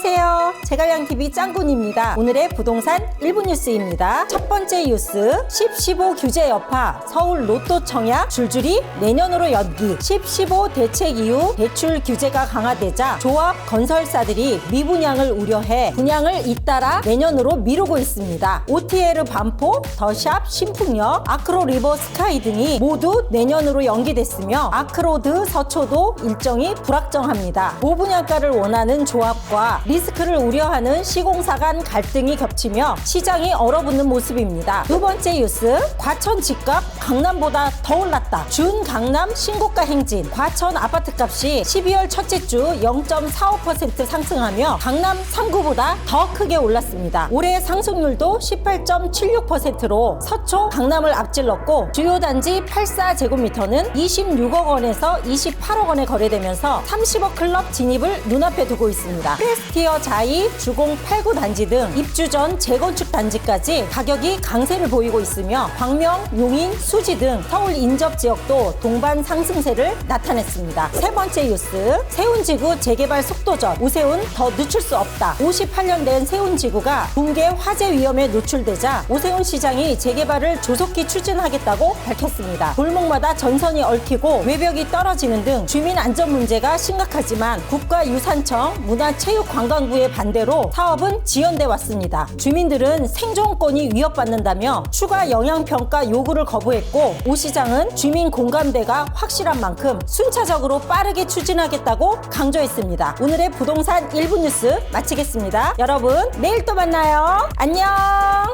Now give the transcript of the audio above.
안녕하세요. 제갈량TV 짱군입니다. 오늘의 부동산 1분 뉴스입니다. 첫 번째 뉴스 10-15 규제 여파 서울 로또 청약 줄줄이 내년으로 연기 10-15 대책 이후 대출 규제가 강화되자 조합 건설사들이 미분양을 우려해 분양을 잇따라 내년으로 미루고 있습니다. OTL 반포, 더샵, 신풍역, 아크로 리버 스카이 등이 모두 내년으로 연기됐으며 아크로드 서초도 일정이 불확정합니다. 고분양가를 원하는 조합과 리스크를 우려하는 시공사 간 갈등이 겹치며 시장이 얼어붙는 모습입니다. 두 번째 뉴스 과천 집값 강남보다 더 올랐다. 준 강남 신고가 행진 과천 아파트 값이 12월 첫째 주 0.45% 상승하며 강남 3구보다 더 크게 올랐습니다. 올해 상승률도 18.76%로 서초 강남을 앞질렀고 주요 단지 84제곱미터는 26억 원에서 28억 원에 거래되면서 30억 클럽 진입을 눈앞에 두고 있습니다. 프레스티어 자이, 주공 89 단지 등 입주 전 재건축 단지까지 가격이 강세를 보이고 있으며 광명, 용인, 수지 등 서울 인접 지역도 동반 상승세를 나타냈습니다. 세 번째 뉴스 세운지구 재개발 속도전 오세훈 더 늦출 수 없다. 58년 된 세운지구가 붕괴 화재 위험에 노출되자 오세훈 시장이 재개발을 조속히 추진하겠다고 밝혔습니다. 골목마다 전선이 얽히고 외벽이 떨어지는 등 주민 안전 문제가 심각하지만 국가유산청 문화체육 관광부의 반대로 사업은 지연돼 왔습니다. 주민들은 생존권이 위협받는다며 추가 영향평가 요구를 거부했고 오 시장은 주민 공감대가 확실한 만큼 순차적으로 빠르게 추진하겠다고 강조했습니다. 오늘의 부동산 1분 뉴스 마치겠습니다. 여러분 내일 또 만나요. 안녕.